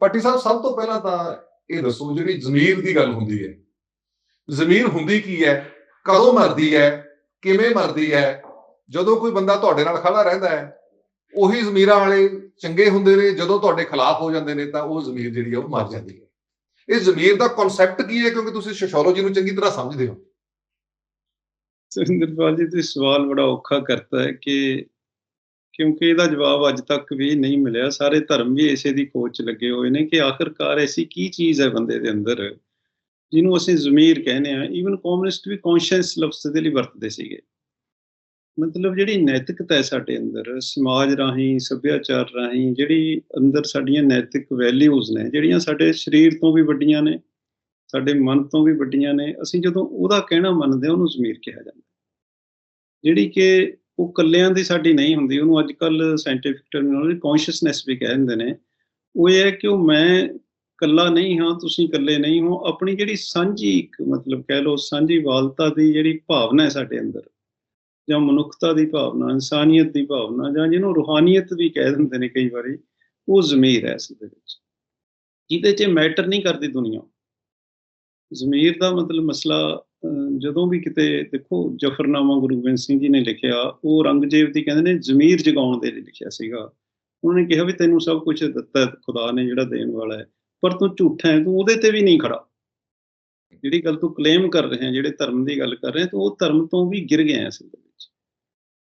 ਪੱਟੀ ਸਾਹਿਬ, ਸਭ ਤੋਂ ਪਹਿਲਾਂ ਤਾਂ ਇਹ ਦੱਸੋ, ਜਿਹੜੀ ਜ਼ਮੀਰ ਦੀ ਗੱਲ ਹੁੰਦੀ ਹੈ। ਜ਼ਮੀਰ ਹੁੰਦੀ ਕੀ ਹੈ? ਕਦੋਂ ਮਰਦੀ ਹੈ? ਕਿਵੇਂ ਮਰਦੀ ਹੈ? ਜਦੋਂ ਕੋਈ ਬੰਦਾ ਤੁਹਾਡੇ ਨਾਲ ਖੜਾ ਰਹਿੰਦਾ ਹੈ, ਉਹੀ ਜ਼ਮੀਰਾਂ ਵਾਲੇ ਚੰਗੇ ਹੁੰਦੇ ਨੇ, ਜਦੋਂ ਤੁਹਾਡੇ ਖਿਲਾਫ ਹੋ ਜਾਂਦੇ ਨੇ, ਤਾਂ ਉਹ ਜ਼ਮੀਰ ਜਿਹੜੀ ਹੈ ਉਹ ਮਰ ਜਾਂਦੀ ਹੈ। ਇਹ ਜ਼ਮੀਰ ਦਾ ਕਨਸੈਪਟ ਕੀ ਹੈ? ਕਿਉਂਕਿ ਤੁਸੀਂ ਸੋਸ਼ੀਓਲੋਜੀ ਨੂੰ ਚੰਗੀ ਤਰ੍ਹਾਂ ਸਮਝਦੇ ਹੋ। ਸੁਰਿੰਦਰਪਾਲ ਜੀ, ਤੁਸੀਂ ਸਵਾਲ ਬੜਾ ਔਖਾ ਕਰਤਾ ਹੈ ਕਿ ਕਿਉਂਕਿ ਇਹਦਾ ਜਵਾਬ ਅੱਜ ਤੱਕ ਵੀ ਨਹੀਂ ਮਿਲਿਆ। ਸਾਰੇ ਧਰਮ ਵੀ ਇਸੇ ਦੀ ਖੋਜ 'ਚ ਲੱਗੇ ਹੋਏ ਨੇ ਕਿ ਆਖਰਕਾਰ ਐਸੀ ਕੀ ਚੀਜ਼ ਹੈ ਬੰਦੇ ਦੇ ਅੰਦਰ, ਜਿਹਨੂੰ ਅਸੀਂ ਜ਼ਮੀਰ ਕਹਿੰਦੇ ਆ ਈਵਨ ਕਮਿਊਨਿਸਟ ਵੀ ਕੌਨਸ਼ੀਅਸ ਲਫ਼ਜ਼ ਦੇ ਲਈ ਵਰਤਦੇ ਸੀਗੇ। ਮਤਲਬ ਜਿਹੜੀ ਨੈਤਿਕਤਾ ਹੈ ਸਾਡੇ ਅੰਦਰ, ਸਮਾਜ ਰਾਹੀਂ, ਸੱਭਿਆਚਾਰ ਰਾਹੀਂ, ਜਿਹੜੀ ਅੰਦਰ ਸਾਡੀਆਂ ਨੈਤਿਕ ਵੈਲਿਊਜ਼ ਨੇ, ਜਿਹੜੀਆਂ ਸਾਡੇ ਸਰੀਰ ਤੋਂ ਵੀ ਵੱਡੀਆਂ ਨੇ, ਸਾਡੇ ਮਨ ਤੋਂ ਵੀ ਵੱਡੀਆਂ ਨੇ, ਅਸੀਂ ਜਦੋਂ ਉਹਦਾ ਕਹਿਣਾ ਮੰਨਦੇ ਹਾਂ, ਉਹਨੂੰ ਜ਼ਮੀਰ ਕਿਹਾ ਜਾਂਦਾ ਜਿਹੜੀ ਕਿ ਉਹ ਕੱਲਿਆਂ ਦੀ ਸਾਡੀ ਨਹੀਂ ਹੁੰਦੀ, ਉਹਨੂੰ ਅੱਜ ਕੱਲ ਸਾਇੰਟੀਫਿਕ ਟਰਮੀਨੋਲੋਜੀ ਕੌਨਸ਼ੀਅਸਨੈਸ ਵੀ ਕਹਿ ਦਿੰਦੇ ਨੇ। ਉਹ ਇਹ ਹੈ ਕਿ ਉਹ ਮੈਂ ਕੱਲਾ ਨਹੀਂ ਹਾਂ, ਤੁਸੀਂ ਇਕੱਲੇ ਨਹੀਂ ਹੋ, ਆਪਣੀ ਜਿਹੜੀ ਸਾਂਝੀ ਇੱਕ ਮਤਲਬ ਕਹਿ ਲਓ ਸਾਂਝੀ ਵਾਲਤਾ ਦੀ ਜਿਹੜੀ ਭਾਵਨਾ ਹੈ ਸਾਡੇ ਅੰਦਰ, ਜਾਂ ਮਨੁੱਖਤਾ ਦੀ ਭਾਵਨਾ, ਇਨਸਾਨੀਅਤ ਦੀ ਭਾਵਨਾ, ਜਾਂ ਜਿਹਨੂੰ ਰੂਹਾਨੀਅਤ ਵੀ ਕਹਿ ਦਿੰਦੇ ਨੇ ਕਈ ਵਾਰੀ, ਉਹ ਜ਼ਮੀਰ ਹੈ ਇਸ ਦੇ ਵਿੱਚ। ਜਿਹਦੇ 'ਚ ਮੈਟਰ ਨਹੀਂ ਕਰਦੀ ਦੁਨੀਆ। ਜ਼ਮੀਰ ਦਾ ਮਤਲਬ ਮਸਲਾ ਜਦੋਂ ਵੀ ਕਿਤੇ ਦੇਖੋ ਜਫਰਨਾਮਾ ਗੁਰੂ ਗੋਬਿੰਦ ਸਿੰਘ ਜੀ ਨੇ ਲਿਖਿਆ ਉਹ ਔਰੰਗਜ਼ੇਬ ਦੀ ਕਹਿੰਦੇ ਨੇ ਜ਼ਮੀਰ ਜਗਾਉਣ ਦੇ ਲਈ ਲਿਖਿਆ ਸੀਗਾ। ਉਹਨਾਂ ਨੇ ਕਿਹਾ ਵੀ ਤੈਨੂੰ ਸਭ ਕੁਝ ਦਿੱਤਾ ਹੈ ਖੁਦਾ ਨੇ ਜਿਹੜਾ ਦੇਣ ਵਾਲਾ ਹੈ ਪਰ ਤੂੰ ਝੂਠਾ ਹੈ ਤੂੰ ਉਹਦੇ ਤੇ ਵੀ ਨਹੀਂ ਖੜਾ। ਜਿਹੜੀ ਗੱਲ ਤੂੰ ਕਲੇਮ ਕਰ ਰਿਹਾ ਹੈ ਜਿਹੜੇ ਧਰਮ ਦੀ ਗੱਲ ਕਰ ਰਿਹਾ ਤੂੰ ਉਹ ਧਰਮ ਤੋਂ ਵੀ ਗਿਰ ਗਿਆ ਅਸਲ ਦੇ ਵਿੱਚ।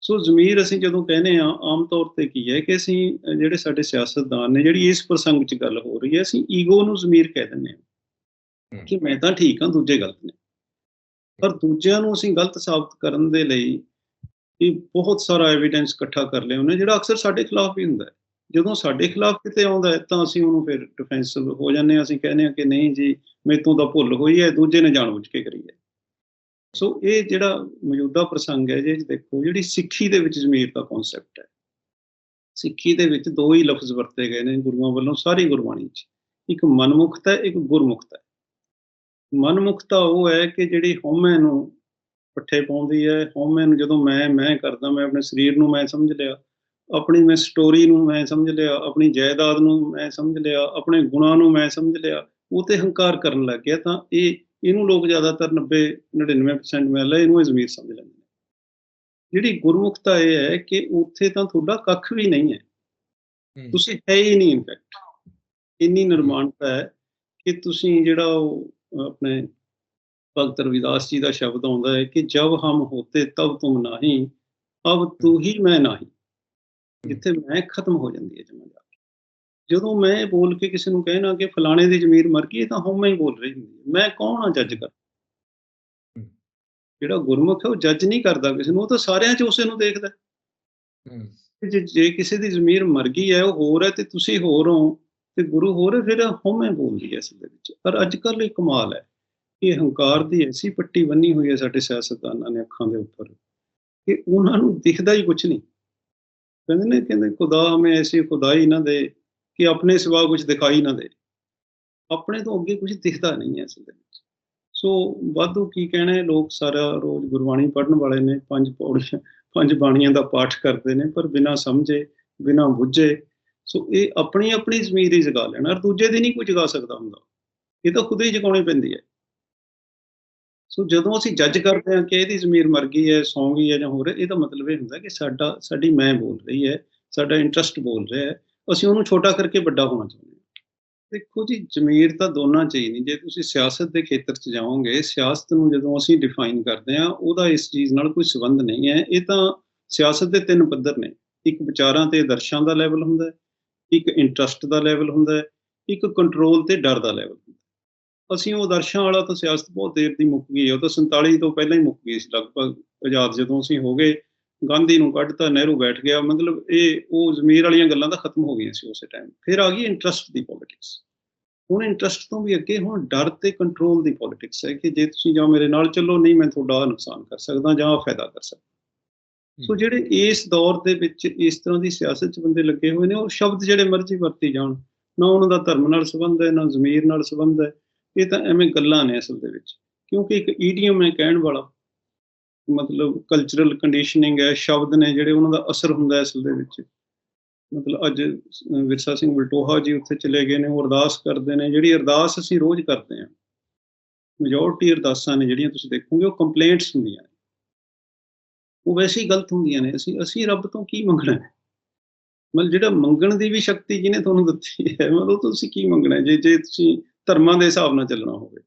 ਸੋ ਜ਼ਮੀਰ ਅਸੀਂ ਜਦੋਂ ਕਹਿੰਦੇ ਆ ਆਮ ਤੌਰ ਤੇ ਕੀ ਹੈ ਕਿ ਅਸੀਂ ਜਿਹੜੇ ਸਾਡੇ ਸਿਆਸਤਦਾਨ ਨੇ ਜਿਹੜੀ ਇਸ ਪ੍ਰਸੰਗ 'ਚ ਗੱਲ ਹੋ ਰਹੀ ਹੈ ਅਸੀਂ ਈਗੋ ਨੂੰ ਜ਼ਮੀਰ ਕਹਿ ਦਿੰਦੇ ਹਾਂ। ਕਿ ਮੈਂ ਤਾਂ ਠੀਕ ਹਾਂ ਦੂਜੇ ਗਲਤ ਨੇ। ਪਰ ਦੂਜਿਆਂ ਨੂੰ ਅਸੀਂ ਗਲਤ ਸਾਬਤ ਕਰਨ ਦੇ ਲਈ ਇਹ ਬਹੁਤ ਸਾਰਾ ਐਵੀਡੈਂਸ ਇਕੱਠਾ ਕਰ ਲਿਆ ਉਹਨੇ, ਜਿਹੜਾ ਅਕਸਰ ਸਾਡੇ ਖਿਲਾਫ ਹੀ ਹੁੰਦਾ ਹੈ। ਜਦੋਂ ਸਾਡੇ ਖਿਲਾਫ ਕਿਤੇ ਆਉਂਦਾ ਹੈ, ਤਾਂ ਅਸੀਂ ਉਹਨੂੰ ਫਿਰ ਡਿਫੈਂਸਿਵ ਹੋ ਜਾਂਦੇ ਹਾਂ। ਅਸੀਂ ਕਹਿੰਦੇ ਹਾਂ ਕਿ ਨਹੀਂ ਜੀ, ਮੇਤੋਂ ਤਾਂ ਭੁੱਲ ਹੋਈ ਹੈ, ਦੂਜੇ ਨੇ ਜਾਣਬੁੱਝ ਕੇ ਕਰੀ ਹੈ। ਸੋ ਇਹ ਜਿਹੜਾ ਮੌਜੂਦਾ ਪ੍ਰਸੰਗ ਹੈ ਜੇ ਦੇਖੋ, ਜਿਹੜੀ ਸਿੱਖੀ ਦੇ ਵਿੱਚ ਜ਼ਮੀਰ ਦਾ ਕਨਸੈਪਟ ਹੈ। ਸਿੱਖੀ ਦੇ ਵਿੱਚ ਦੋ ਹੀ ਲਫ਼ਜ਼ ਵਰਤੇ ਗਏ ਨੇ ਗੁਰੂਆਂ ਵੱਲੋਂ, ਸਾਰੀ ਗੁਰਬਾਣੀ 'ਚ। ਇੱਕ ਮਨਮੁਖਤਾ ਹੈ, ਇੱਕ ਗੁਰਮੁਖਤਾ ਹੈ। ਮਨਮੁਖਤਾ ਉਹ ਹੈ ਕਿ ਜਿਹੜੀ ਹਉਮੈ ਨੂੰ ਪੱਠੇ ਪਾਉਂਦੀ ਹੈ ਹਉਮੈ ਨੂੰ ਜਦੋਂ ਮੈਂ ਮੈਂ ਕਰਦਾ ਮੈਂ ਆਪਣੇ ਸਰੀਰ ਨੂੰ ਮੈਂ ਸਮਝ ਲਿਆ ਆਪਣੀ ਮੈਂ ਸਟੋਰੀ ਨੂੰ ਮੈਂ ਸਮਝ ਲਿਆ ਆਪਣੀ ਜਾਇਦਾਦ ਨੂੰ ਮੈਂ ਸਮਝ ਲਿਆ ਆਪਣੇ ਗੁਣਾਂ ਨੂੰ ਮੈਂ ਸਮਝ ਲਿਆ ਉਹ ਤੇ ਹੰਕਾਰ ਕਰਨ ਲੱਗ ਗਿਆ ਤਾਂ ਇਹ ਇਹਨੂੰ ਲੋਕ ਜ਼ਿਆਦਾਤਰ 90 99% ਮਿਲ ਇਹਨੂੰ ਇਹ ਜ਼ਮੀਰ ਸਮਝ ਲੈਂਦੇ ਨੇ। ਜਿਹੜੀ ਗੁਰਮੁਖਤਾ ਇਹ ਹੈ ਕਿ ਉੱਥੇ ਤਾਂ ਤੁਹਾਡਾ ਕੱਖ ਵੀ ਨਹੀਂ ਹੈ। ਤੁਸੀਂ ਹੈ ਹੀ ਨਹੀਂ ਇਨਫੈਕਟ ਇੰਨੀ ਨਿਰਮਾਣਤਾ ਹੈ ਕਿ ਤੁਸੀਂ ਜਿਹੜਾ ਉਹ ਆਪਣੇ ਭਗਤ ਰਵਿਦਾਸ ਜੀ ਦਾ ਸ਼ਬਦ ਆਉਂਦਾ ਹੈ ਕਿ ਜਬ ਹਮ ਹੋਤੇ ਤਬ ਤੁਮ ਨਹੀਂ ਅਬ ਤੂੰ ਹੀ ਮੈਂ ਨਹੀਂ। ਜਿੱਥੇ ਮੈਂ ਖਤਮ ਹੋ ਜਾਂਦੀ ਹੈ ਜਮਾ ਜਾ ਕੇ। ਜਦੋਂ ਮੈਂ ਬੋਲ ਕੇ ਕਿਸੇ ਨੂੰ ਕਹਿਣਾ ਕਿ ਫਲਾਣੇ ਦੀ ਜ਼ਮੀਰ ਮਰ ਗਈ ਤਾਂ ਹਉਮੈ ਹੀ ਬੋਲ ਰਹੀ ਹੁੰਦੀ ਹੈ। ਮੈਂ ਕੌਣ ਆ ਜੱਜ ਕਰ ਜਿਹੜਾ ਗੁਰਮੁਖ ਹੈ ਉਹ ਜੱਜ ਨਹੀਂ ਕਰਦਾ ਕਿਸੇ ਨੂੰ ਉਹ ਤਾਂ ਸਾਰਿਆਂ 'ਚ ਉਸੇ ਨੂੰ ਦੇਖਦਾ। ਜੇ ਕਿਸੇ ਦੀ ਜ਼ਮੀਰ ਮਰ ਗਈ ਹੈ ਉਹ ਹੋਰ ਹੈ ਤੇ ਤੁਸੀਂ ਹੋਰ ਹੋ। ਤੇ ਗੁਰੂ ਹੋਰ ਹੈ ਫਿਰ ਹਉਮੈ ਬੋਲਦੀ ਹੈ ਇਸ ਦੇ ਵਿੱਚ। ਪਰ ਅੱਜ ਕੱਲ੍ਹ ਇਹ ਕਮਾਲ ਹੈ। ਇਹ ਹੰਕਾਰ ਦੀ ਐਸੀ ਪੱਟੀ ਬੰਨੀ ਹੋਈ ਹੈ ਸਾਡੇ ਸਿਆਸਤਦਾਨਾਂ ਨੇ ਅੱਖਾਂ ਦੇ ਉੱਪਰ ਕਿ ਉਹਨਾਂ ਨੂੰ ਦਿਖਦਾ ਹੀ ਕੁਝ ਨਹੀਂ। ਕਹਿੰਦੇ ਨੇ, ਕਹਿੰਦੇ ਖੁਦਾ ਹਮੇ ਐਸੀ ਖੁਦਾਈ ਨਾ ਦੇ ਕਿ ਆਪਣੇ ਸਿਵਾ ਕੁਝ ਦਿਖਾਈ ਨਾ ਦੇ। ਆਪਣੇ ਤੋਂ ਅੱਗੇ ਕੁਝ ਦਿਖਦਾ ਨਹੀਂ ਹੈ ਇਸ ਦੇ ਵਿੱਚ। ਸੋ ਵਾਧੂ ਕੀ ਕਹਿਣਾ ਹੈ, ਲੋਕ ਸਾਰਾ ਰੋਜ਼ ਗੁਰਬਾਣੀ ਪੜ੍ਹਨ ਵਾਲੇ ਨੇ, ਪੰਜ ਪੌੜੀਆਂ, ਪੰਜ ਬਾਣੀਆਂ ਦਾ ਪਾਠ ਕਰਦੇ ਨੇ, ਪਰ ਬਿਨਾਂ ਸਮਝੇ, ਬਿਨਾਂ ਬੁੱਝੇ ਸੋ ਇਹ ਆਪਣੀ ਆਪਣੀ ਜ਼ਮੀਰ ਹੀ ਜਗਾ ਲੈਣਾ, ਔਰ ਦੂਜੇ ਦੀ ਨਹੀਂ ਕੋਈ ਜਗਾ ਸਕਦਾ ਹੁੰਦਾ। ਇਹ ਤਾਂ ਖੁਦ ਹੀ ਜਗਾਉਣੀ ਪੈਂਦੀ ਹੈ। ਸੋ ਜਦੋਂ ਅਸੀਂ ਜੱਜ ਕਰਦੇ ਹਾਂ ਕਿ ਇਹਦੀ ਜ਼ਮੀਰ ਮਰ ਗਈ ਹੈ, ਸੌਂ ਗਈ ਹੈ ਜਾਂ ਹੋਰ, ਇਹਦਾ ਮਤਲਬ ਇਹ ਹੁੰਦਾ ਕਿ ਸਾਡਾ, ਸਾਡੀ ਮੈਂ ਬੋਲ ਰਹੀ ਹੈ, ਸਾਡਾ ਇੰਟਰਸਟ ਬੋਲ ਰਿਹਾ ਹੈ, ਅਸੀਂ ਉਹਨੂੰ ਛੋਟਾ ਕਰਕੇ ਵੱਡਾ ਹੋਣਾ ਚਾਹੁੰਦੇ ਹਾਂ। ਦੇਖੋ ਜੀ, ਜ਼ਮੀਰ ਤਾਂ ਦੋਨਾਂ ਚ ਹੀ ਨਹੀਂ। ਜੇ ਤੁਸੀਂ ਸਿਆਸਤ ਦੇ ਖੇਤਰ 'ਚ ਜਾਓਗੇ, ਸਿਆਸਤ ਨੂੰ ਜਦੋਂ ਅਸੀਂ ਡਿਫਾਈਨ ਕਰਦੇ ਹਾਂ, ਉਹਦਾ ਇਸ ਚੀਜ਼ ਨਾਲ ਕੋਈ ਸੰਬੰਧ ਨਹੀਂ ਹੈ। ਇਹ ਤਾਂ ਸਿਆਸਤ ਦੇ ਤਿੰਨ ਪੱਧਰ ਨੇ। ਇੱਕ ਵਿਚਾਰਾਂ ਤੇ ਆਦਰਸ਼ਾਂ ਦਾ ਲੈਵਲ ਹੁੰਦਾ ਹੈ ਇੱਕ ਇੰਟਰਸਟ ਦਾ ਲੈਵਲ ਹੁੰਦਾ ਹੈ, ਇੱਕ ਕੰਟਰੋਲ ਤੇ ਡਰ ਦਾ ਲੈਵਲ ਹੁੰਦਾ ਅਸੀਂ ਉਹ ਆਦਰਸ਼ਾਂ ਵਾਲਾ ਤਾਂ ਸਿਆਸਤ ਬਹੁਤ ਦੇਰ ਦੀ ਮੁੱਕ ਗਈ ਹੈ, ਉਹ ਤਾਂ 47 ਤੋਂ ਪਹਿਲਾਂ ਹੀ ਮੁੱਕ ਗਈ ਸੀ, ਲਗਭਗ ਆਜ਼ਾਦ ਜਦੋਂ ਅਸੀਂ ਹੋ ਗਏ, ਗਾਂਧੀ ਨੂੰ ਕੱਢਤਾ, ਨਹਿਰੂ ਬੈਠ ਗਿਆ, ਮਤਲਬ ਇਹ ਉਹ ਜ਼ਮੀਰ ਵਾਲੀਆਂ ਗੱਲਾਂ ਤਾਂ ਖਤਮ ਹੋ ਗਈਆਂ ਸੀ ਉਸੇ ਟਾਈਮ ਫਿਰ ਆ ਗਈ ਇੰਟਰਸਟ ਦੀ ਪੋਲਿਟਿਕਸ ਹੁਣ ਇੰਟਰਸਟ ਤੋਂ ਵੀ ਅੱਗੇ ਹੁਣ ਡਰ ਤੇ ਕੰਟਰੋਲ ਦੀ ਪੋਲਿਟਿਕਸ ਹੈ ਕਿ ਜੇ ਤੁਸੀਂ ਜਾਂ ਮੇਰੇ ਨਾਲ ਚੱਲੋ, ਨਹੀਂ ਮੈਂ ਤੁਹਾਡਾ ਨੁਕਸਾਨ ਕਰ ਸਕਦਾ ਜਾਂ ਫਾਇਦਾ ਕਰ ਸਕਦਾ। ਸੋ ਜਿਹੜੇ ਇਸ ਦੌਰ ਦੇ ਵਿੱਚ ਇਸ ਤਰ੍ਹਾਂ ਦੀ ਸਿਆਸਤ 'ਚ ਬੰਦੇ ਲੱਗੇ ਹੋਏ ਨੇ, ਉਹ ਸ਼ਬਦ ਜਿਹੜੇ ਮਰਜ਼ੀ ਵਰਤੀ ਜਾਣ, ਨਾ ਉਹਨਾਂ ਦਾ ਧਰਮ ਨਾਲ ਸੰਬੰਧ ਹੈ, ਨਾ ਜ਼ਮੀਰ ਨਾਲ ਸੰਬੰਧ ਹੈ, ਇਹ ਤਾਂ ਐਵੇਂ ਗੱਲਾਂ ਨੇ ਅਸਲ ਦੇ ਵਿੱਚ। ਕਿਉਂਕਿ ਇੱਕ ਈਡੀਅਮ ਹੈ ਕਹਿਣ ਵਾਲਾ, ਮਤਲਬ ਕਲਚਰਲ ਕੰਡੀਸ਼ਨਿੰਗ ਹੈ, ਸ਼ਬਦ ਨੇ ਜਿਹੜੇ ਉਹਨਾਂ ਦਾ ਅਸਰ ਹੁੰਦਾ ਅਸਲ ਦੇ ਵਿੱਚ। ਮਤਲਬ ਅੱਜ ਵਿਰਸਾ ਸਿੰਘ ਬਲਟੋਹਾ ਜੀ ਉੱਥੇ ਚਲੇ ਗਏ ਨੇ, ਉਹ ਅਰਦਾਸ ਕਰਦੇ ਨੇ, ਜਿਹੜੀ ਅਰਦਾਸ ਅਸੀਂ ਰੋਜ਼ ਕਰਦੇ ਹਾਂ ਮੈਜੋਰਟੀ ਅਰਦਾਸਾਂ ਨੇ ਜਿਹੜੀਆਂ ਤੁਸੀਂ ਦੇਖੋਗੇ, ਉਹ ਕੰਪਲੇਂਟਸ ਹੁੰਦੀਆਂ ਨੇ। ਉਹ ਵੈਸੇ ਹੀ ਗਲਤ ਹੁੰਦੀਆਂ ਨੇ। ਅਸੀਂ ਅਸੀਂ ਰੱਬ ਤੋਂ ਕੀ ਮੰਗਣਾ ਹੈ? ਮਤਲਬ ਜਿਹੜਾ ਮੰਗਣ ਦੀ ਵੀ ਸ਼ਕਤੀ ਜਿਹਨੇ ਤੁਹਾਨੂੰ ਦਿੱਤੀ ਹੈ, ਮਤਲਬ ਤੁਸੀਂ ਕੀ ਮੰਗਣਾ ਜੇ ਜੇ ਤੁਸੀਂ ਧਰਮਾਂ ਦੇ ਹਿਸਾਬ ਨਾਲ ਚੱਲਣਾ ਹੋਵੇ।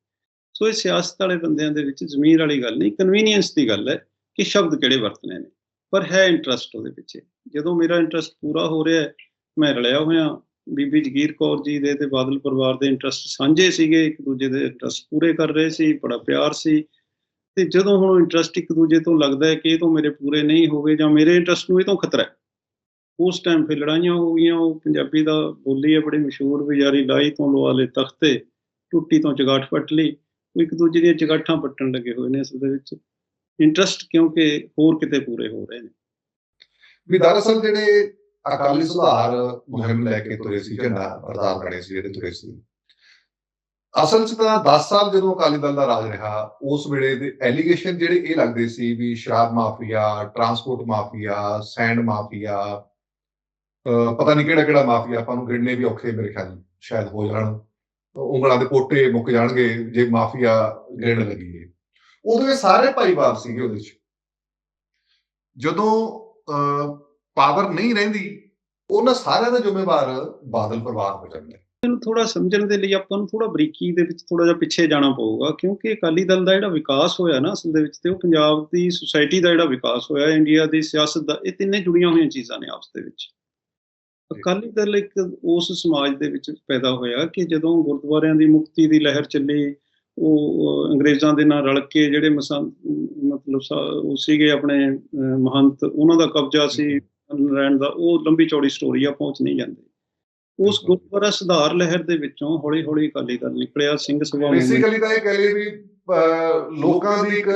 ਸੋ ਇਹ ਸਿਆਸਤ ਵਾਲੇ ਬੰਦਿਆਂ ਦੇ ਵਿੱਚ ਜ਼ਮੀਰ ਵਾਲੀ ਗੱਲ ਨਹੀਂ ਕਨਵੀਨੀਅੰਸ ਦੀ ਗੱਲ ਹੈ ਕਿ ਸ਼ਬਦ ਕਿਹੜੇ ਵਰਤਣੇ ਨੇ। ਪਰ ਹੈ ਇੰਟਰਸਟ ਉਹਦੇ ਪਿੱਛੇ। ਜਦੋਂ ਮੇਰਾ ਇੰਟਰਸਟ ਪੂਰਾ ਹੋ ਰਿਹਾ ਹੈ, ਮੈਂ ਰਲਿਆ ਹੋਇਆ ਬੀਬੀ ਜਗੀਰ ਕੌਰ ਜੀ ਦੇ ਤੇ ਬਾਦਲ ਪਰਿਵਾਰ ਦੇ ਇੰਟਰਸਟ ਸਾਂਝੇ ਸੀਗੇ। ਇੱਕ ਦੂਜੇ ਦੇ ਇੰਟਰਸਟ ਪੂਰੇ ਕਰ ਰਹੇ ਸੀ, ਬੜਾ ਪਿਆਰ ਸੀ। ਤੇ ਜਦੋਂ ਹੁਣ ਇੰਟਰਸਟ ਇੱਕ ਦੂਜੇ ਤੋਂ ਲੱਗਦਾ ਹੈ ਕਿ ਇਹ ਤੋਂ ਮੇਰੇ ਪੂਰੇ ਨਹੀਂ ਹੋਗੇ ਜਾਂ ਮੇਰੇ ਇੰਟਰਸਟ ਨੂੰ ਇਹ ਤੋਂ ਖਤਰਾ ਹੈ, ਉਸ ਟਾਈਮ ਫਿਰ ਲੜਾਈਆਂ ਹੋ ਗਈਆਂ, ਉਹ ਪੰਜਾਬੀ ਦਾ ਬੋਲੀ ਹੈ, ਬੜੀ ਮਸ਼ਹੂਰ ਵੀ ਲਾਈ ਤੋਂ ਲਵਾ ਲੈ ਤਖਤੇ ਟੁੱਟੀ ਤੋਂ ਚਗਾਠ ਪੱਟ ਲਈ, ਉਹ ਇੱਕ ਦੂਜੇ ਦੀਆਂ ਚਗਾਠਾਂ ਪੱਟਣ ਲੱਗੇ ਹੋਏ ਨੇ ਅਸਲ ਦੇ ਵਿੱਚ। ਇੰਟਰਸਟ ਕਿਉਂਕਿ ਹੋਰ ਕਿਤੇ ਪੂਰੇ ਹੋ ਰਹੇ ਨੇ। ਵੀ ਦਰਅਸਲ ਜਿਹੜੇ ਅਕਾਲੀ ਸੁਧਾਰ ਮੁਹਿੰਮ ਲੈ ਕੇ ਤੁਰੇ ਸੀ, ਝੰਡਾ ਪ੍ਰਧਾਨ ਬਣੇ ਸੀ, ਜਿਹੜੇ ਤੁਰੇ ਸੀ ਅਸਲ 'ਚ ਤਾਂ 10 ਸਾਲ ਜਦੋਂ ਅਕਾਲੀ ਦਲ ਦਾ ਰਾਜ ਰਿਹਾ, ਉਸ ਵੇਲੇ ਦੇ ਐਲੀਗੇਸ਼ਨ ਜਿਹੜੇ ਇਹ ਲੱਗਦੇ ਸੀ ਵੀ ਸ਼ਰਾਬ mafia transport mafia sand mafia, ਅਹ ਪਤਾ ਨਹੀਂ ਕਿਹੜਾ ਕਿਹੜਾ ਮਾਫੀਆ, ਆਪਾਂ ਨੂੰ ਗਿਣਨੇ ਵੀ ਔਖੇ ਮੇਰੇ ਖਿਆਲ ਸ਼ਾਇਦ ਹੋ ਜਾਣ। ਉਂਗਲਾਂ ਦੇ ਕੋਟੇ ਮੁੱਕ ਜਾਣਗੇ ਜੇ ਮਾਫੀਆ ਗਿਣ ਲੱਗੀਏ। ਉਦੋਂ ਇਹ ਸਾਰੇ ਭਾਈਵਾਲ ਸੀਗੇ ਉਹਦੇ 'ਚ ਜਦੋਂ ਪਾਵਰ ਨਹੀਂ ਰਹਿੰਦੀ, ਉਹਨਾਂ ਸਾਰਿਆਂ ਦਾ ਜ਼ਿੰਮੇਵਾਰ ਬਾਦਲ ਪਰਿਵਾਰ ਹੋ ਜਾਂਦਾ। ਇਹਨੂੰ ਥੋੜਾ ਸਮਝਣ ਦੇ ਲਈ ਆਪਾਂ ਨੂੰ ਥੋੜਾ ਬਰੀਕੀ ਦੇ ਵਿੱਚ ਥੋੜਾ ਜਿਹਾ ਪਿੱਛੇ ਜਾਣਾ ਪਊਗਾ ਕਿਉਂਕਿ ਅਕਾਲੀ ਦਲ ਦਾ ਜਿਹੜਾ ਵਿਕਾਸ ਹੋਇਆ ਨਾ ਅਸਲ ਦੇ ਵਿੱਚ ਤੇ ਉਹ ਪੰਜਾਬ ਦੀ ਸੁਸਾਇਟੀ ਦਾ ਜਿਹੜਾ ਵਿਕਾਸ ਹੋਇਆ ਇੰਡੀਆ ਦੀ ਸਿਆਸਤ ਦਾ ਇਹ ਤਿੰਨੇ ਜੁੜੀਆਂ ਹੋਈਆਂ ਚੀਜ਼ਾਂ ਨੇ ਆਪਸ ਦੇ ਵਿੱਚ। ਅਕਾਲੀ ਦਲ ਇੱਕ ਉਸ ਸਮਾਜ ਦੇ ਵਿੱਚ ਪੈਦਾ ਹੋਇਆ ਕਿ ਜਦੋਂ ਗੁਰਦੁਆਰਿਆਂ ਦੀ ਮੁਕਤੀ ਦੀ ਲਹਿਰ ਚੱਲੀ ਉਹ ਅੰਗਰੇਜ਼ਾਂ ਦੇ ਨਾਲ ਰਲ ਕੇ ਜਿਹੜੇ ਮਤਲਬ ਉਹ ਸੀਗੇ ਆਪਣੇ ਮਹੰਤ ਉਹਨਾਂ ਦਾ ਕਬਜ਼ਾ ਸੀ ਰਹਿਣ ਦਾ ਉਹ ਲੰਬੀ ਚੌੜੀ ਸਟੋਰੀ ਆ ਪਹੁੰਚ ਨਹੀਂ ਜਾਂਦੇ। ਉਸ ਗੁਰਦੁਆਰਾ ਸੁਧਾਰ ਲਹਿਰ ਦੇ ਵਿੱਚੋਂ ਹੌਲੀ ਹੌਲੀ ਅਕਾਲੀ ਦਲ ਨਿਕਲਿਆ ਸਿੰਘ ਸਭਾ ਬੇਸਿਕਲੀ ਤਾਂ ਇਹ ਕਹੇ ਵੀ ਲੋਕਾਂ ਦੀ ਇੱਕ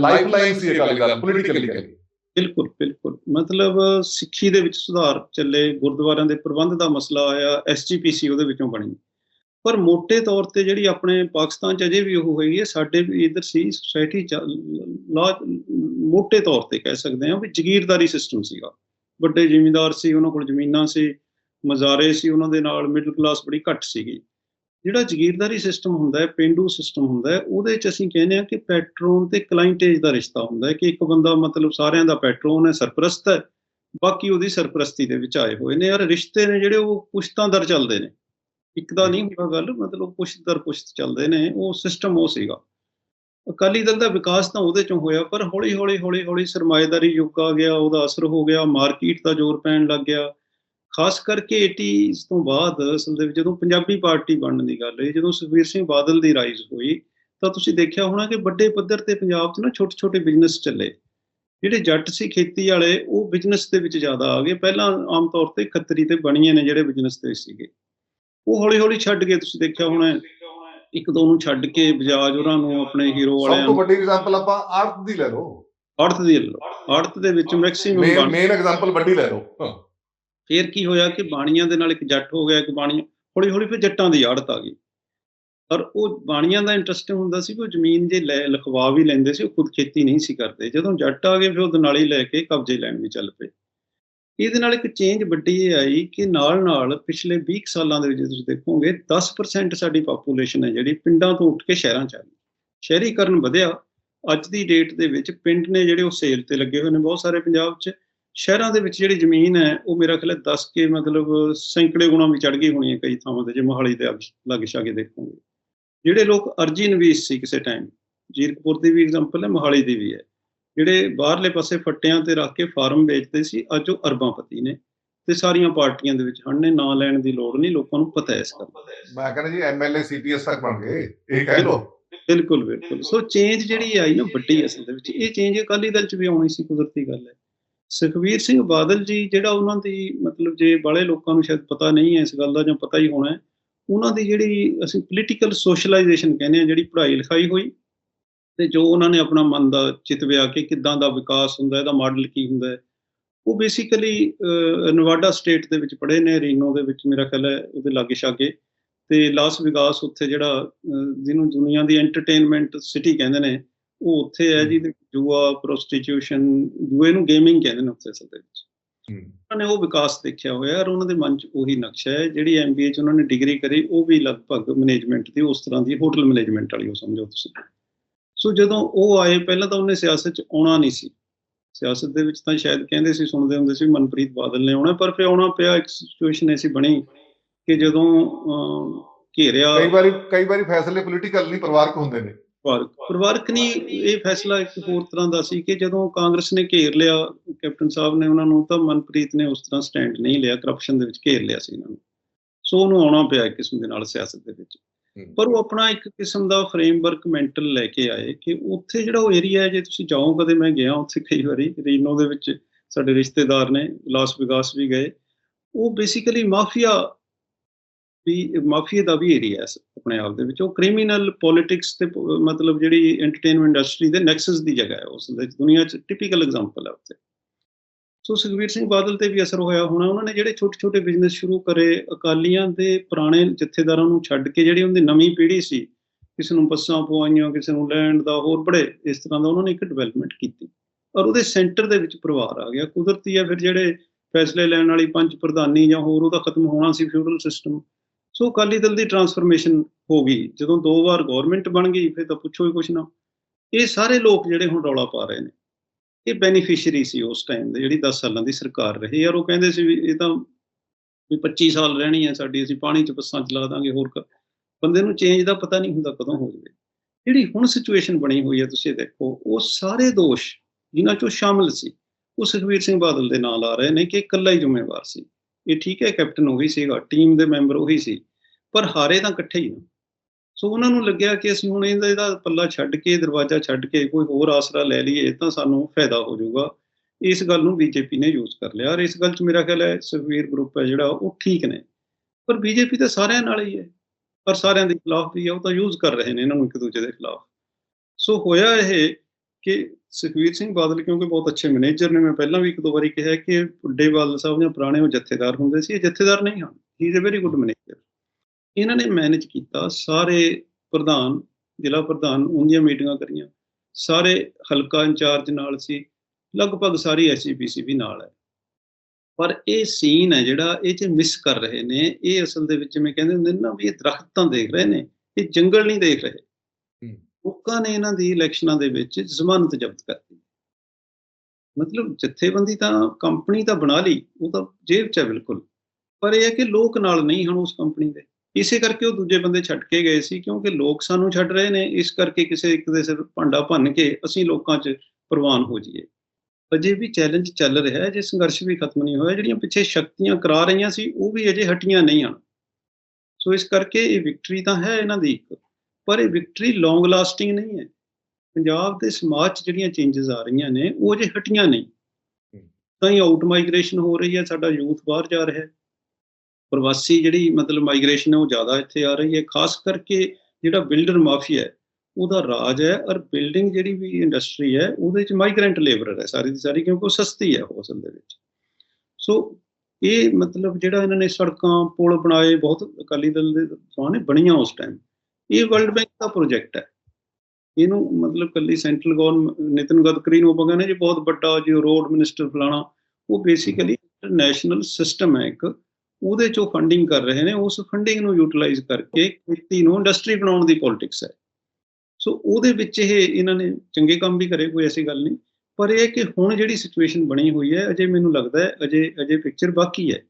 ਲਾਈਫ ਲਾਈਨ ਸੀ ਅਕਾਲੀ ਦਲ ਪੋਲੀਟੀਕਲੀ ਕਹੇ ਬਿਲਕੁਲ ਬਿਲਕੁਲ। ਮਤਲਬ ਸਿੱਖੀ ਦੇ ਵਿੱਚ ਸੁਧਾਰ ਚੱਲੇ ਗੁਰਦੁਆਰਿਆਂ ਦੇ ਪ੍ਰਬੰਧ ਦਾ ਮਸਲਾ ਆਇਆ ਐਸਜੀਪੀਸੀ ਉਹਦੇ ਵਿੱਚੋਂ ਬਣੀ। ਪਰ ਮੋٹے ਤੌਰ ਤੇ ਜਿਹੜੀ ਆਪਣੇ ਪਾਕਿਸਤਾਨ ਚ ਅਜੇ ਵੀ ਉਹ ਹੋਈ ਹੈ ਸਾਡੇ ਵੀ ਇਧਰ ਸੀ ਸੋਸਾਇਟੀ ਲਾ ਮੋٹے ਤੌਰ ਤੇ ਕਹਿ ਸਕਦੇ ਹਾਂ ਵੀ ਜ਼ਗੀਰਦਾਰੀ ਸਿਸਟਮ ਸੀਗਾ। ਵੱਡੇ ਜ਼ਿਮੀਂਦਾਰ ਸੀ ਉਹਨਾਂ ਕੋਲ ਜ਼ਮੀਨਾਂ ਸੀ ਮਜ਼ਾਰੇ ਸੀ ਉਹਨਾਂ ਦੇ ਨਾਲ ਮਿਡਲ ਕਲਾਸ ਬੜੀ ਘੱਟ ਸੀਗੀ। ਜਿਹੜਾ ਜ਼ਗੀਰਦਾਰੀ ਸਿਸਟਮ ਹੁੰਦਾ ਹੈ, ਪਿੰਡੂ ਸਿਸਟਮ ਹੁੰਦਾ ਹੈ, ਉਹਦੇ ਚ ਅਸੀਂ ਕਹਿੰਦੇ ਆ ਕਿ ਪੈਟਰੋਨ ਤੇ ਕਲਾਇੰਟੇਜ ਦਾ ਰਿਸ਼ਤਾ ਹੁੰਦਾ ਹੈ ਕਿ ਇੱਕ ਬੰਦਾ ਮਤਲਬ ਸਾਰਿਆਂ ਦਾ ਪੈਟਰੋਨ ਹੈ, ਸਰਪ੍ਰਸਤ ਹੈ, ਬਾਕੀ ਉਹਦੀ ਸਰਪ੍ਰਸਤੀ ਦੇ ਵਿੱਚ ਆਏ ਹੋਏ ਨੇ। ਯਾਰ ਰਿਸ਼ਤੇ ਨੇ ਜਿਹੜੇ ਉਹ ਪੁਸ਼ਤਾਂ ਦਰ ਚੱਲਦੇ ਨੇ। ਇੱਕ ਦਾ ਨਹੀਂ ਹੁੰਦਾ ਗੱਲ, ਮਤਲਬ ਪੁਸ਼ਤ ਦਰ ਪੁਸ਼ਤ ਚੱਲਦੇ ਨੇ, ਉਹ ਸਿਸਟਮ ਉਹ ਸੀਗਾ। ਅਕਾਲੀ ਦਲ ਦਾ ਵਿਕਾਸ ਤਾਂ ਉਹਦੇ ਚੋਂ ਹੋਇਆ, ਪਰ ਹੌਲੀ ਹੌਲੀ ਹੌਲੀ ਹੌਲੀ ਸਰਮਾਏਦਾਰੀ ਯੁੱਗ ਆ ਗਿਆ, ਉਹਦਾ ਅਸਰ ਹੋ ਗਿਆ, ਮਾਰਕੀਟ ਦਾ ਜ਼ੋਰ ਪੈਣ ਲੱਗ ਗਿਆ। ਖਾਸ ਕਰਕੇ 80s ਤੋਂ ਬਾਅਦ ਅਸਲ ਦੇ ਵਿੱਚ ਜਦੋਂ ਪੰਜਾਬੀ ਪਾਰਟੀ ਬਣਨ ਦੀ ਗੱਲ ਹੋਈ ਜਦੋਂ ਸੁਖਬੀਰ ਸਿੰਘ ਬਾਦਲ ਦੀ ਰਾਈਜ਼ ਹੋਈ ਤਾਂ ਤੁਸੀਂ ਦੇਖਿਆ ਹੋਣਾ ਕਿ ਵੱਡੇ ਪੱਧਰ ਤੇ ਪੰਜਾਬ 'ਚ ਨਾ ਛੋਟੇ ਛੋਟੇ ਬਿਜ਼ਨਸ ਚੱਲੇ। ਜਿਹੜੇ ਜੱਟ ਸੀ ਖੇਤੀ ਵਾਲੇ ਉਹ ਬਿਜ਼ਨਸ ਦੇ ਵਿੱਚ ਜ਼ਿਆਦਾ ਆ ਗਏ। ਪਹਿਲਾਂ ਆਮ ਤੌਰ ਤੇ ਖੱਤਰੀ ਤੇ ਬਣੀਏ ਨੇ ਜਿਹੜੇ ਬਿਜ਼ਨਸ ਦੇ ਸੀਗੇ। ਉਹ ਹੌਲੀ ਹੌਲੀ ਛੱਡ ਗਏ ਤੁਸੀਂ ਦੇਖਿਆ ਹੋਣਾ ਇੱਕ ਦੋ ਨੂੰ ਛੱਡ ਕੇ ਬਜਾਜ ਉਹਨਾਂ ਨੂੰ ਆਪਣੇ ਹੀਰੋ ਸਭ ਵਾਲਿਆਂ ਤੋਂ ਨੂੰ ਵੱਡੀ ਐਗਜ਼ਾਮਪਲ ਆਪਾਂ ਆਰਥ ਦੀ ਲੈ ਲਓ। ਆੜਤ ਦੀ ਲਓ। ਆੜਤ ਦੇ ਵਿੱਚ ਮੈਕਸਿਮਮ ਮੇਨ ਐਗਜ਼ਾਮਪਲ ਵੱਡੀ ਲੈ ਲਓ। ਹਾਂ। ਫਿਰ ਕੀ ਹੋਇਆ ਕਿ ਬਾਣੀਆਂ ਦੇ ਨਾਲ ਇੱਕ ਜੱਟ ਹੋ ਗਿਆ, ਇੱਕ ਬਾਣੀ ਹੌਲੀ ਹੌਲੀ ਫਿਰ ਜੱਟਾਂ ਦੀ ਆੜਤ ਆ ਗਈ। ਪਰ ਉਹ ਬਾਣੀਆਂ ਦਾ ਇੰਟਰਸਟ ਹੁੰਦਾ ਸੀ ਕਿ ਉਹ ਜ਼ਮੀਨ ਜੇ ਲੈ, ਲਿਖਵਾ ਵੀ ਲੈਂਦੇ ਸੀ, ਉਹ ਖੁਦ ਖੇਤੀ ਨਹੀਂ ਸੀ ਕਰਦੇ। ਜਦੋਂ ਜੱਟ ਆ ਗਏ, ਫਿਰ ਉਹ ਦਨਾਲੀ ਲੈ ਕੇ ਕਬਜ਼ੇ ਲੈਣ ਵੀ ਚੱਲ ਪਏ। ਇਹਦੇ ਨਾਲ ਇੱਕ ਚੇਂਜ ਵੱਡੀ ਇਹ ਆਈ ਕਿ ਨਾਲ ਨਾਲ ਪਿਛਲੇ 20 ਕੁ ਸਾਲਾਂ ਦੇ ਵਿੱਚ ਤੁਸੀਂ ਦੇਖੋਗੇ 10% ਸਾਡੀ ਪਾਪੂਲੇਸ਼ਨ ਹੈ ਜਿਹੜੀ ਪਿੰਡਾਂ ਤੋਂ ਉੱਠ ਕੇ ਸ਼ਹਿਰਾਂ ਚ ਆ ਗਈ। ਸ਼ਹਿਰੀਕਰਨ ਵਧਿਆ। ਅੱਜ ਦੀ ਡੇਟ ਦੇ ਵਿੱਚ ਪਿੰਡ ਨੇ ਜਿਹੜੇ ਉਹ ਸੇਲ ਤੇ ਲੱਗੇ ਹੋਏ ਨੇ, ਬਹੁਤ ਸਾਰੇ ਪੰਜਾਬ 'ਚ। ਸ਼ਹਿਰਾਂ ਦੇ ਵਿੱਚ ਜਿਹੜੀ ਜ਼ਮੀਨ ਹੈ ਉਹ ਮੇਰਾ ਖਿਆਲ ਹੈ 10 ਕੇ ਮਤਲਬ ਸੈਂਕੜੇ ਗੁਣਾ ਵੀ ਚੜ ਗਈ ਹੋਣੀ ਹੈ ਕਈ ਥਾਵਾਂ ਤੇ ਜੇ ਮੋਹਾਲੀ ਦੇ ਲਾਗੇ ਛਾਗੇ ਦੇਖੋਗੇ। ਜਿਹੜੇ ਲੋਕ ਅਰਜੀ ਨਵੀਸ ਸੀ ਕਿਸੇ ਟਾਈਮ ਜੀਰਕਪੁਰ ਦੀ ਵੀ ਐਗਜ਼ਾਮਪਲ ਹੈ ਮੋਹਾਲੀ ਦੀ ਵੀ ਹੈ। ਜਿਹੜੇ ਬਾਹਰਲੇ ਪਾਸੇ ਫੱਟਿਆਂ ਤੇ ਰੱਖ ਕੇ ਫਾਰਮ ਵੇਚਦੇ ਸੀ ਅੱਜ ਉਹ ਅਰਬਾਂਪਤੀ ਨੇ ਤੇ ਸਾਰੀਆਂ ਪਾਰਟੀਆਂ ਦੇ ਵਿੱਚ ਹਨ ਨੇ ਨਾਂ ਲੈਣ ਦੀ ਲੋੜ ਨਹੀਂ ਲੋਕਾਂ ਨੂੰ ਪਤਾ ਹੈ ਇਸ ਦਾ। ਮੈਂ ਕਹਿੰਦਾ ਜੀ ਐਮਐਲਏ ਸੀਪੀਐਸ ਤੱਕ ਬਣ ਗਏ ਇਹ ਕਹਿ ਲਓ ਬਿਲਕੁਲ ਬਿਲਕੁਲ। ਸੋ ਚੇਂਜ ਜਿਹੜੀ ਆਈ ਨਾ ਵੱਡੀ ਅਸਲ ਦੇ ਵਿੱਚ। ਇਹ ਚੇਂਜ ਅਕਾਲੀ ਦਲ ਚ ਵੀ ਆਉਣੀ ਸੀ ਕੁਦਰਤੀ ਗੱਲ ਹੈ। ਸੁਖਵੀਰ ਸਿੰਘ ਬਾਦਲ ਜੀ ਜਿਹੜਾ ਉਹਨਾਂ ਦੀ ਮਤਲਬ ਜੇ ਬਾਲੇ ਲੋਕਾਂ ਨੂੰ ਸ਼ਾਇਦ ਪਤਾ ਨਹੀਂ ਹੈ ਇਸ ਗੱਲ ਦਾ ਜਾਂ ਪਤਾ ਹੀ ਹੋਣਾ ਉਹਨਾਂ ਦੀ ਜਿਹੜੀ ਅਸੀਂ ਪੋਲੀਟੀਕਲ ਸੋਸ਼ਲਾਈਜੇਸ਼ਨ ਕਹਿੰਦੇ ਆ ਜਿਹੜੀ ਪੜ੍ਹਾਈ ਲਿਖਾਈ ਹੋਈ ਤੇ ਜੋ ਉਹਨਾਂ ਨੇ ਆਪਣਾ ਮਨ ਦਾ ਚਿਤਵਿਆ ਕਿ ਕਿੱਦਾਂ ਦਾ ਵਿਕਾਸ ਹੁੰਦਾ, ਇਹਦਾ ਮਾਡਲ ਕੀ ਹੁੰਦਾ ਉਹ ਬੇਸਿਕਲੀ ਨਵਾਡਾ ਸਟੇਟ ਦੇ ਵਿੱਚ ਪੜ੍ਹੇ ਨੇ, ਰੀਨੋ ਦੇ ਵਿੱਚ ਮੇਰਾ ਖਿਆਲ ਹੈ ਉਹਦੇ ਲਾਗੇ ਛਾਗੇ ਤੇ ਲਾਸ ਵਿਗਾਸ ਉੱਥੇ ਜਿਹੜਾ ਜਿਹਨੂੰ ਦੁਨੀਆ ਦੀ ਐਂਟਰਟੇਨਮੈਂਟ ਸਿਟੀ ਕਹਿੰਦੇ ਨੇ ਉਹ ਉੱਥੇ ਹੈ ਜੀ ਤੇ ਜੂਆ ਪ੍ਰੋਸਟੀਟਿਊਸ਼ਨ ਜੂਏ ਨੂੰ ਗੇਮਿੰਗ ਕਹਿੰਦੇ ਨੇ ਉੱਥੇ ਅਸਲ ਦੇ ਵਿੱਚ। ਉਹਨਾਂ ਨੇ ਉਹ ਵਿਕਾਸ ਦੇਖਿਆ ਹੋਇਆ ਔਰ ਉਹਨਾਂ ਦੇ ਮਨ 'ਚ ਉਹੀ ਨਕਸ਼ਾ ਹੈ ਜਿਹੜੀ ਐਮਬੀਏ 'ਚ ਉਹਨਾਂ ਨੇ ਡਿਗਰੀ ਕਰੀ ਉਹ ਵੀ ਲਗਭਗ ਮੈਨੇਜਮੈਂਟ ਦੀ ਉਸ ਤਰ੍ਹਾਂ ਦੀ ਹੋਟਲ ਮੈਨੇਜਮੈਂਟ ਵਾਲੀ ਉਹ ਸਮਝੋ ਤੁਸੀਂ। ਸੋ ਜਦੋਂ ਉਹ ਆਏ ਪਹਿਲਾਂ ਤਾਂ ਉਹਨੇ ਸਿਆਸਤ 'ਚ ਆਉਣਾ ਨਹੀਂ ਸੀ। ਸਿਆਸਤ ਦੇ ਵਿੱਚ ਤਾਂ ਸ਼ਾਇਦ ਕਹਿੰਦੇ ਸੀ ਸੁਣਦੇ ਹੁੰਦੇ ਸੀ ਮਨਪ੍ਰੀਤ ਬਾਦਲ ਨੇ ਆਉਣਾ ਪਰ ਫਿਰ ਆਉਣਾ ਪਿਆ ਇੱਕ ਸਿਚੁਏਸ਼ਨ ਐਸੀ ਬਣੀ ਕਿ ਜਦੋਂ ਘੇਰਿਆ ਕਈ ਵਾਰੀ ਕਈ ਵਾਰੀ ਫੈਸਲੇ ਪੋਲੀਟੀਕਲ ਨਹੀਂ ਪਰਿਵਾਰਕ ਹੁੰਦੇ ਨੇ। ਪਰਿਵਾਰਕ ਪਰਿਵਾਰਕ ਨਹੀਂ ਇਹ ਫੈਸਲਾ ਇੱਕ ਹੋਰ ਤਰ੍ਹਾਂ ਦਾ ਸੀ ਕਿ ਜਦੋਂ ਕਾਂਗਰਸ ਨੇ ਘੇਰ ਲਿਆ ਕੈਪਟਨ ਸਾਹਿਬ ਨੇ ਉਹਨਾਂ ਨੂੰ ਤਾਂ ਮਨਪ੍ਰੀਤ ਨੇ ਉਸ ਤਰ੍ਹਾਂ ਸਟੈਂਡ ਨਹੀਂ ਲਿਆ ਕਰਪਸ਼ਨ ਦੇ ਵਿੱਚ ਘੇਰ ਲਿਆ ਸੀ ਇਹਨਾਂ ਨੂੰ। ਸੋ ਉਹਨੂੰ ਆਉਣਾ ਪਿਆ ਇੱਕ ਕਿਸਮ ਦੇ ਨਾਲ ਸਿਆਸਤ ਦੇ ਵਿੱਚ। ਪਰ ਉਹ ਆਪਣਾ ਇੱਕ ਕਿਸਮ ਦਾ ਫਰੇਮਵਰਕ ਮੈਂਟਲ ਲੈ ਕੇ ਆਏ ਕਿ ਉੱਥੇ ਜਿਹੜਾ ਉਹ ਏਰੀਆ ਹੈ ਜੇ ਤੁਸੀਂ ਜਾਓ ਕਦੇ ਮੈਂ ਗਿਆ ਉੱਥੇ ਕਈ ਵਾਰੀ ਰੀਨੋ ਦੇ ਵਿੱਚ ਸਾਡੇ ਰਿਸ਼ਤੇਦਾਰ ਨੇ ਲਾਸ ਵਿਗਾਸ ਵੀ ਗਏ। ਉਹ ਬੇਸਿਕਲੀ ਮਾਫੀਆ ਵੀ ਮਾਫੀਆ ਦਾ ਵੀ ਏਰੀਆ ਹੈ ਆਪਣੇ ਆਪ ਦੇ ਵਿੱਚ। ਉਹ ਕ੍ਰਿਮੀਨਲ ਪੋਲਿਟਿਕਸ ਤੇ, ਮਤਲਬ ਜਿਹੜੀ ਐਂਟਰਟੇਨਮੈਂਟ ਇੰਡਸਟਰੀ ਦੇ ਨੈਕਸਸ ਦੀ ਜਗ੍ਹਾ ਹੈ, ਉਸ ਦੇ ਦੁਨੀਆ 'ਚ ਟਿਪੀਕਲ ਐਗਜ਼ਾਮਪਲ ਹੈ ਉੱਥੇ। ਸੋ ਸੁਖਬੀਰ ਸਿੰਘ ਬਾਦਲ ਤੇ ਵੀ ਅਸਰ ਹੋਇਆ ਹੋਣਾ। ਉਹਨਾਂ ਨੇ ਜਿਹੜੇ ਛੋਟੇ ਛੋਟੇ ਬਿਜ਼ਨਸ ਸ਼ੁਰੂ ਕਰੇ, ਅਕਾਲੀਆਂ ਦੇ ਪੁਰਾਣੇ ਜਥੇਦਾਰਾਂ ਨੂੰ ਛੱਡ ਕੇ ਜਿਹੜੀ ਉਹਦੀ ਨਵੀਂ ਪੀੜ੍ਹੀ ਸੀ, ਕਿਸੇ ਨੂੰ ਬੱਸਾਂ ਪਵਾਈਆਂ, ਕਿਸੇ ਨੂੰ ਲੈਂਡ ਦਾ, ਹੋਰ ਬੜੇ ਇਸ ਤਰ੍ਹਾਂ ਦਾ ਉਹਨਾਂ ਨੇ ਇੱਕ ਡਿਵੈਲਪਮੈਂਟ ਕੀਤੀ। ਔਰ ਉਹਦੇ ਸੈਂਟਰ ਦੇ ਵਿੱਚ ਪਰਿਵਾਰ ਆ ਗਿਆ। ਕੁਦਰਤੀ ਹੈ ਫਿਰ ਜਿਹੜੇ ਫੈਸਲੇ ਲੈਣ ਵਾਲੀ ਪੰਜ ਪ੍ਰਧਾਨੀ ਜਾਂ ਹੋਰ, ਉਹਦਾ ਖਤਮ ਹੋਣਾ ਸੀ feudal system so Akali Dal ਦੀ ਟਰਾਂਸਫਰਮੇਸ਼ਨ ਹੋ ਗਈ। ਜਦੋਂ ਦੋ ਵਾਰ ਗਵਰਨਮੈਂਟ ਬਣ ਗਈ, ਫਿਰ ਤਾਂ ਪੁੱਛੋ ਹੀ ਕੁਛ ਨਾ। ਇਹ ਸਾਰੇ ਲੋਕ ਜਿਹੜੇ ਹੁਣ ਰੌਲਾ ਪਾ ਰਹੇ ਨੇ, ਇਹ ਬੈਨੀਫੀਸ਼ੀਅਰੀ ਸੀ ਉਸ ਟਾਈਮ ਦੇ, ਜਿਹੜੀ 10 ਸਾਲਾਂ ਦੀ ਸਰਕਾਰ ਰਹੀ। ਯਾਰ ਉਹ ਕਹਿੰਦੇ ਸੀ ਵੀ ਇਹ ਤਾਂ ਵੀ 25 ਸਾਲ ਰਹਿਣੀ ਹੈ ਸਾਡੀ, ਅਸੀਂ ਪਾਣੀ 'ਚ ਬੱਸਾਂ ਚਲਾ ਦਾਂਗੇ, ਹੋਰ ਬੰਦੇ ਨੂੰ ਚੇਂਜ ਦਾ ਪਤਾ ਨਹੀਂ ਹੁੰਦਾ ਕਦੋਂ ਹੋ ਜਾਵੇ। ਜਿਹੜੀ ਹੁਣ ਸਿਚੁਏਸ਼ਨ ਬਣੀ ਹੋਈ ਹੈ, ਤੁਸੀਂ ਦੇਖੋ, ਉਹ ਸਾਰੇ ਦੋਸ਼ ਜਿਨ੍ਹਾਂ 'ਚੋਂ ਸ਼ਾਮਲ ਸੀ, ਉਹ ਸੁਖਬੀਰ ਸਿੰਘ ਬਾਦਲ ਦੇ ਨਾਲ ਆ ਰਹੇ ਨੇ ਕਿ ਇਕੱਲਾ ਹੀ ਜ਼ਿੰਮੇਵਾਰ ਸੀ। ਇਹ ਠੀਕ ਹੈ, ਕੈਪਟਨ ਉਹੀ ਸੀਗਾ ਟੀਮ ਦੇ ਮੈਂਬਰ ਉਹੀ ਸੀ, ਪਰ ਹਾਰੇ ਤਾਂ ਇਕੱਠੇ ਹੀ ਨੇ ਸੋ ਉਹਨਾਂ ਨੂੰ ਲੱਗਿਆ ਕਿ ਅਸੀਂ ਹੁਣ ਇਹਦਾ ਇਹਦਾ ਪੱਲਾ ਛੱਡ ਕੇ, ਦਰਵਾਜ਼ਾ ਛੱਡ ਕੇ ਕੋਈ ਹੋਰ ਆਸਰਾ ਲੈ ਲਈਏ ਤਾਂ ਸਾਨੂੰ ਫਾਇਦਾ ਹੋ ਜਾਊਗਾ। ਇਸ ਗੱਲ ਨੂੰ ਬੀਜੇਪੀ ਨੇ ਯੂਜ਼ ਕਰ ਲਿਆ ਔਰ ਇਸ ਗੱਲ 'ਚ ਮੇਰਾ ਖਿਆਲ ਹੈ ਸੁਖਬੀਰ ਗਰੁੱਪ ਹੈ ਜਿਹੜਾ, ਉਹ ਠੀਕ ਨੇ। ਪਰ ਬੀਜੇਪੀ ਤਾਂ ਸਾਰਿਆਂ ਨਾਲ ਹੀ ਹੈ, ਪਰ ਸਾਰਿਆਂ ਦੇ ਖਿਲਾਫ ਵੀ ਹੈ ਉਹ ਤਾਂ ਯੂਜ਼ ਕਰ ਰਹੇ ਨੇ ਇਹਨਾਂ ਨੂੰ ਇੱਕ ਦੂਜੇ ਦੇ ਖਿਲਾਫ। ਸੋ ਹੋਇਆ ਇਹ ਕਿ ਸੁਖਬੀਰ ਸਿੰਘ ਬਾਦਲ ਕਿਉਂਕਿ ਬਹੁਤ ਅੱਛੇ ਮੈਨੇਜਰ ਨੇ, ਮੈਂ ਪਹਿਲਾਂ ਵੀ ਇੱਕ ਦੋ ਵਾਰੀ ਕਿਹਾ ਕਿ ਵੱਡੇ ਬਾਦਲ ਸਾਹਿਬ ਜਾਂ ਪੁਰਾਣੇ ਉਹ ਜਥੇਦਾਰ ਹੁੰਦੇ ਸੀ, ਇਹ ਜਥੇਦਾਰ ਨਹੀਂ ਹਨ। He is a very good manager ਇਹਨਾਂ ਨੇ ਮੈਨੇਜ ਕੀਤਾ, ਸਾਰੇ ਪ੍ਰਧਾਨ, ਜ਼ਿਲ੍ਹਾ ਪ੍ਰਧਾਨ ਉਹਦੀਆਂ ਮੀਟਿੰਗਾਂ ਕਰੀਆਂ। ਸਾਰੇ ਹਲਕਾ ਇੰਚਾਰਜ ਨਾਲ ਸੀ, ਲਗਭਗ ਸਾਰੀ ਐਸਜੀਪੀਸੀ ਵੀ ਨਾਲ ਹੈ। ਪਰ ਇਹ ਸੀਨ ਹੈ ਜਿਹੜਾ ਇਹ ਚ ਮਿਸ ਕਰ ਰਹੇ ਨੇ, ਇਹ ਅਸਲ ਦੇ ਵਿੱਚ ਮੈਂ ਕਹਿੰਦੇ ਹੁੰਦੇ ਨੇ ਨਾ ਵੀ ਇਹ ਦਰਖਤਾਂ ਦੇਖ ਰਹੇ ਨੇ, ਇਹ ਜੰਗਲ ਨਹੀਂ ਦੇਖ ਰਹੇ। ਲੋਕਾਂ ਨੇ ਇਹਨਾਂ ਦੀ ਇਲੈਕਸ਼ਨਾਂ ਦੇ ਵਿੱਚ ਜ਼ਮਾਨਤ ਜ਼ਬਤ ਕਰਤੀ ਮਤਲਬ ਜਥੇਬੰਦੀ ਤਾਂ ਕੰਪਨੀ ਤਾਂ ਬਣਾ ਲਈ, ਉਹ ਤਾਂ ਜੇਬ 'ਚ ਹੈ ਬਿਲਕੁਲ। ਪਰ ਇਹ ਹੈ ਕਿ ਲੋਕ ਨਾਲ ਨਹੀਂ ਹਨ ਉਸ ਕੰਪਨੀ ਦੇ। ਇਸੇ ਕਰਕੇ ਉਹ ਦੂਜੇ ਬੰਦੇ ਛੱਡ ਕੇ ਗਏ ਸੀ, ਕਿਉਂਕਿ ਲੋਕ ਸਾਨੂੰ ਛੱਡ ਰਹੇ ਨੇ, ਇਸ ਕਰਕੇ ਕਿਸੇ ਇੱਕ ਦੇ ਸਿਰ ਭਾਂਡਾ ਭੰਨ ਕੇ ਅਸੀਂ ਲੋਕਾਂ 'ਚ ਪ੍ਰਵਾਨ ਹੋ ਜਾਈਏ। ਅਜੇ ਵੀ ਚੈਲੰਜ ਚੱਲ ਰਿਹਾ ਹੈ, ਜੇ ਸੰਘਰਸ਼ ਵੀ ਖਤਮ ਨਹੀਂ ਹੋਇਆ, ਜਿਹੜੀਆਂ ਪਿੱਛੇ ਸ਼ਕਤੀਆਂ ਕਰਾ ਰਹੀਆਂ ਸੀ, ਉਹ ਵੀ ਅਜੇ ਹਟੀਆਂ ਨਹੀਂ ਹਨ। ਸੋ ਇਸ ਕਰਕੇ ਇਹ ਵਿਕਟਰੀ ਤਾਂ ਹੈ ਇਹਨਾਂ ਦੀ ਇੱਕ। ਪਰ ਇਹ ਵਿਕਟਰੀ ਲੌਂਗ ਲਾਸਟਿੰਗ ਨਹੀਂ ਹੈ। ਪੰਜਾਬ ਦੇ ਸਮਾਜ 'ਚ ਜਿਹੜੀਆਂ ਚੇਂਜਸ ਆ ਰਹੀਆਂ ਨੇ ਉਹ ਅਜੇ ਹਟੀਆਂ ਨਹੀਂ। ਤਾਂ ਹੀ ਆਊਟ ਮਾਈਗ੍ਰੇਸ਼ਨ ਹੋ ਰਹੀ ਹੈ ਸਾਡਾ ਯੂਥ ਬਾਹਰ ਜਾ ਰਿਹਾ ਹੈ। ਪ੍ਰਵਾਸੀ ਜਿਹੜੀ ਮਤਲਬ ਮਾਈਗ੍ਰੇਸ਼ਨ ਹੈ ਉਹ ਜ਼ਿਆਦਾ ਇੱਥੇ ਆ ਰਹੀ ਹੈ। ਖਾਸ ਕਰਕੇ ਜਿਹੜਾ ਬਿਲਡਰ ਮਾਫੀਆ ਹੈ ਉਹਦਾ ਰਾਜ ਹੈ ਔਰ ਬਿਲਡਿੰਗ ਜਿਹੜੀ ਵੀ ਇੰਡਸਟਰੀ ਹੈ ਉਹਦੇ ਚ ਮਾਈਗ੍ਰੈਂਟ ਲੇਬਰਰ ਹੈ ਸਾਰੀ ਦੀ ਸਾਰੀ ਕਿਉਂਕਿ ਉਹ ਸਸਤੀ ਹੈ ਅਸਲ ਦੇ ਵਿੱਚ। ਸੋ ਇਹ ਮਤਲਬ ਜਿਹੜਾ ਇਹਨਾਂ ਨੇ ਸੜਕਾਂ ਪੁਲ ਬਣਾਏ ਬਹੁਤ ਅਕਾਲੀ ਦਲ ਦੇ ਇਹ ਬਣੀਆਂ ਉਸ ਟਾਈਮ ਇਹ ਵਰਲਡ ਬੈਂਕ ਦਾ ਪ੍ਰੋਜੈਕਟ ਹੈ। ਇਹਨੂੰ ਮਤਲਬ ਕੱਲੀ ਸੈਂਟਰਲ ਗਵਰਨਮੈਂਟ ਨਿਤਨ ਗਡਕਰੀ ਨੂੰ ਆਪਾਂ ਕਹਿੰਦੇ ਜੀ, ਬਹੁਤ ਵੱਡਾ ਜੀ ਰੋਡ ਮਿਨਿਸਟਰ ਫਲਾਣਾ, ਉਹ ਬੇਸਿਕਲੀ ਇੰਟਰਨੈਸ਼ਨਲ ਸਿਸਟਮ ਹੈ ਇੱਕ। ਉਹਦੇ ਚੋਂ ਫੰਡਿੰਗ ਕਰ ਰਹੇ ਨੇ, ਉਸ ਫੰਡਿੰਗ ਨੂੰ ਯੂਟਿਲਾਈਜ਼ ਕਰਕੇ ਖੇਤੀ ਨੂੰ ਇੰਡਸਟਰੀ ਬਣਾਉਣ ਦੀ ਪੋਲਿਟਿਕਸ ਹੈ। ਸੋ ਉਹਦੇ ਵਿੱਚ ਇਹ ਇਹਨਾਂ ਨੇ ਚੰਗੇ ਕੰਮ ਵੀ ਕਰੇ, ਕੋਈ ਐਸੀ ਗੱਲ ਨਹੀਂ। ਪਰ ਇਹ ਕਿ ਹੁਣ ਜਿਹੜੀ ਸਿਚੁਏਸ਼ਨ ਬਣੀ ਹੋਈ ਹੈ, ਅਜੇ ਮੈਨੂੰ ਲੱਗਦਾ ਹੈ, ਅਜੇ ਅਜੇ ਪਿਕਚਰ ਬਾਕੀ ਹੈ।